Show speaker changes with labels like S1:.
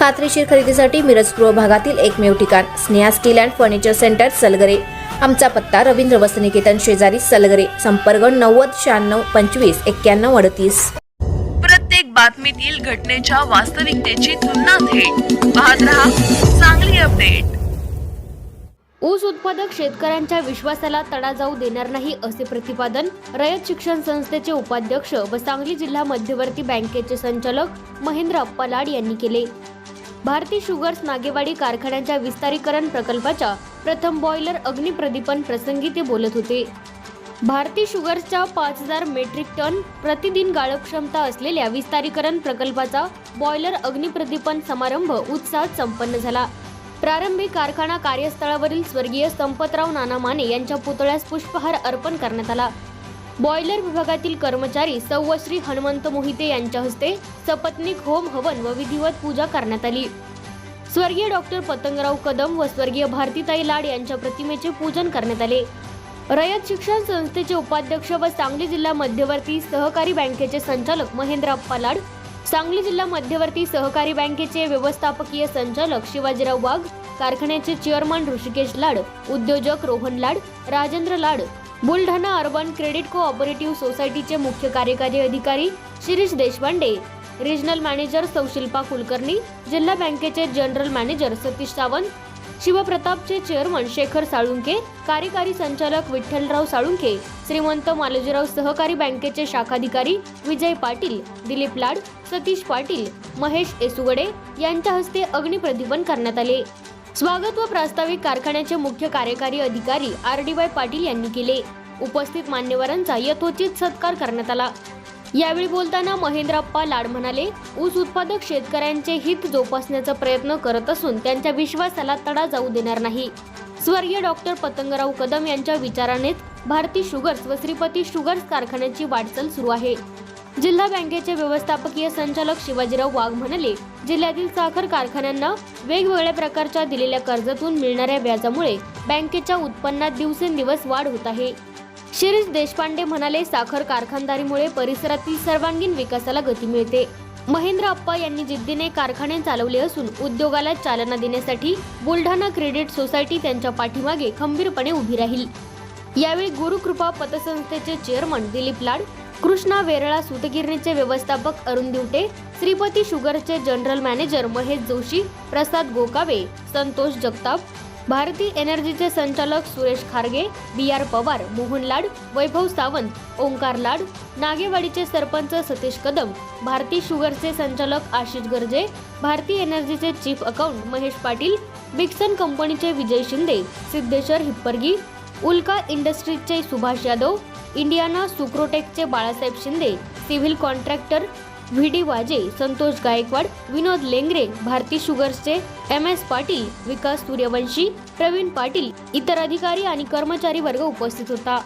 S1: खात्रीशीर खरेदीसाठी मिरज पूर्व भागातील एकमेव ठिकाण Sneha steel and furniture centre Salgare. आमचा पत्ता रवींद्र वसनिकेतन शेजारी सलगरे संपर्क नव्वद शहाण्णव पंचवीस एक्क्याण्णव अडतीस.
S2: प्रत्येक बातमीतील घटनेच्या वास्तविकतेची तुलना थेट. पाहत रहा चांगली अपडेट.
S3: ऊस उत्पादक शेतकऱ्यांच्या विश्वासाला तडा जाऊ देणार नाही असे प्रतिपादन रयत शिक्षण संस्थेचे उपाध्यक्ष व सांगली जिल्हा मध्यवर्ती बँकेचे संचालक महेंद्र अप्पा लाड यांनी केले. भारती शुगर्स नागेवाडी कारखान्याच्या विस्तारीकरण प्रकल्पाच्या प्रथम बॉयलर अग्निप्रदीपन प्रसंगी ते बोलत होते. भारती शुगर्सच्या पाच हजार मेट्रिक टन प्रतिदिन गाळप क्षमता असलेल्या विस्तारीकरण प्रकल्पाचा बॉयलर अग्निप्रदीपन समारंभ उत्साहात संपन्न झाला. प्रारंभी कारखाना कार्यस्थळावरील स्वर्गीय संपतराव नाना माने यांच्या पुतळ्यास पुष्पहार अर्पण करण्यात आला. बॉयलर विभागातील कर्मचारी सव्वश्री हनुमंत मोहिते यांच्या हस्ते सपत्नीक होम हवन व विधिवत पूजा करण्यात आली. स्वर्गीय डॉक्टर पतंगराव कदम व स्वर्गीय भारतीताई लाड यांच्या प्रतिमेचे पूजन करण्यात आले. रयत शिक्षण संस्थेचे उपाध्यक्ष व सांगली जिल्हा मध्यवर्ती सहकारी बँकेचे संचालक महेंद्र अप्पा लाड सांगली जिल्हा मध्यवर्ती सहकारी बँकेचे व्यवस्थापकीय संचालक शिवाजीराव वाघ कारखान्याचे चेअरमन ऋषिकेश लाड उद्योजक Rohan Lad Rajendra Lad Buldhana urban credit cooperative सोसायटीचे मुख्य कार्यकारी अधिकारी शिरीष देशपांडे रिजनल मॅनेजर सौशिल्पा कुलकर्णी जिल्हा बँकेचे जनरल मॅनेजर सतीश सावंत शिवप्रतापचे चेअरमन शेखर साळुंके कार्यकारी संचालक विठ्ठलराव साळुंके श्रीमंत मालोजीराव सहकारी बँकेचे शाखाधिकारी विजय पाटील दिलीप लाड सतीश पाटील महेश एसुगडे यांच्या हस्ते अग्निप्रदीपन करण्यात आले. स्वागत व प्रास्ताविक कारखान्याचे मुख्य कार्यकारी अधिकारी आर डी वाय पाटील यांनी केले. उपस्थित मान्यवरांचा यथोचित सत्कार करण्यात आला. यावेळी बोलताना महेंद्रप्पा लाड म्हणाले ऊस उत्पादक शेतकऱ्यांचे हित जोपासण्याचा प्रयत्न करत असून त्यांच्या विश्वासाला तडा जाऊ देणार नाही. स्वर्गीय डॉक्टर पतंगराव कदम यांच्या विचारानेच भारती शुगर्स व श्रीपती शुगर्स कारखान्याची वाटचाल सुरू आहे. जिल्हा बँकेचे व्यवस्थापकीय संचालक शिवाजीराव वाघ म्हणाले जिल्ह्यातील साखर कारखान्यांना वेगवेगळ्या प्रकारच्या दिलेल्या कर्जातून मिळणाऱ्या व्याजामुळे बँकेच्या उत्पन्नात दिवसेंदिवस वाढ होत आहे. शिरीष देशपांडे म्हणाले साखर कारखानदारीमुळे परिसरातील सर्वांगीण विकासाला गती मिळते. महेंद्र अप्पा यांनी जिद्दीने कारखाने चालवले असून उद्योगाला चालना देण्यासाठी बुलढाणा क्रेडिट सोसायटी त्यांच्या पाठीमागे खंबीरपणे उभी राहील. यावेळी गुरुकृपा पतसंस्थेचे चेअरमन दिलीप लाड कृष्णा वेरळा सुतगिरणीचे व्यवस्थापक अरुण दिवटे श्रीपती शुगरचे जनरल मॅनेजर महेश जोशी प्रसाद गोकावे संतोष जगताप भारती एनर्जीचे संचालक सुरेश खारगे बी आर पवार मोहन लाड वैभव सावंत ओंकार लाड नागेवाडीचे सरपंच सतीश कदम भारती शुगरचे संचालक आशिष गर्जे भारती एनर्जीचे चीफ अकाउंट महेश पाटील बिक्सन कंपनीचे विजय शिंदे सिद्धेश्वर हिप्परगी उल्का इंडस्ट्रीजचे Subhash Yadav Indiana सुक्रोटेकचे Balasaheb Shinde civil contractor V D Waje Santosh Gaikwad Vinod Lengare Bharati शुगर्सचे M S Patil Vikas Suryavanshi Pravin Patil इतर अधिकारी आणि कर्मचारी वर्ग उपस्थित होता.